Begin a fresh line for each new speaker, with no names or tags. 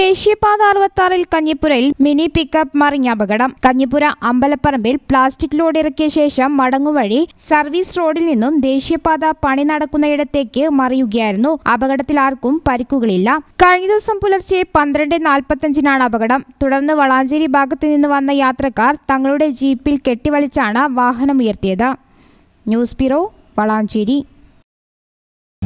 ദേശീയപാത അറുപത്താറിൽ കഞ്ഞിപ്പുരയിൽ mini pickup മറിഞ്ഞ അപകടം. കഞ്ഞിപ്പുര അമ്പലപ്പറമ്പിൽ പ്ലാസ്റ്റിക് ലോഡ് ഇറക്കിയ ശേഷം മടങ്ങുവഴി സർവീസ് റോഡിൽ നിന്നും ദേശീയപാത പണി നടക്കുന്നയിടത്തേക്ക് മറിയുകയായിരുന്നു. അപകടത്തിൽ ആർക്കും പരിക്കുകളില്ല. കഴിഞ്ഞ ദിവസം പുലർച്ചെ പന്ത്രണ്ട് നാൽപ്പത്തഞ്ചിനാണ് അപകടം. തുടർന്ന് വളാഞ്ചേരി ഭാഗത്തു നിന്ന് വന്ന യാത്രക്കാർ തങ്ങളുടെ ജീപ്പിൽ കെട്ടിവലിച്ചാണ് വാഹനം ഉയർത്തിയത് ന്യൂസ് ബ്യൂറോ വളാഞ്ചേരി.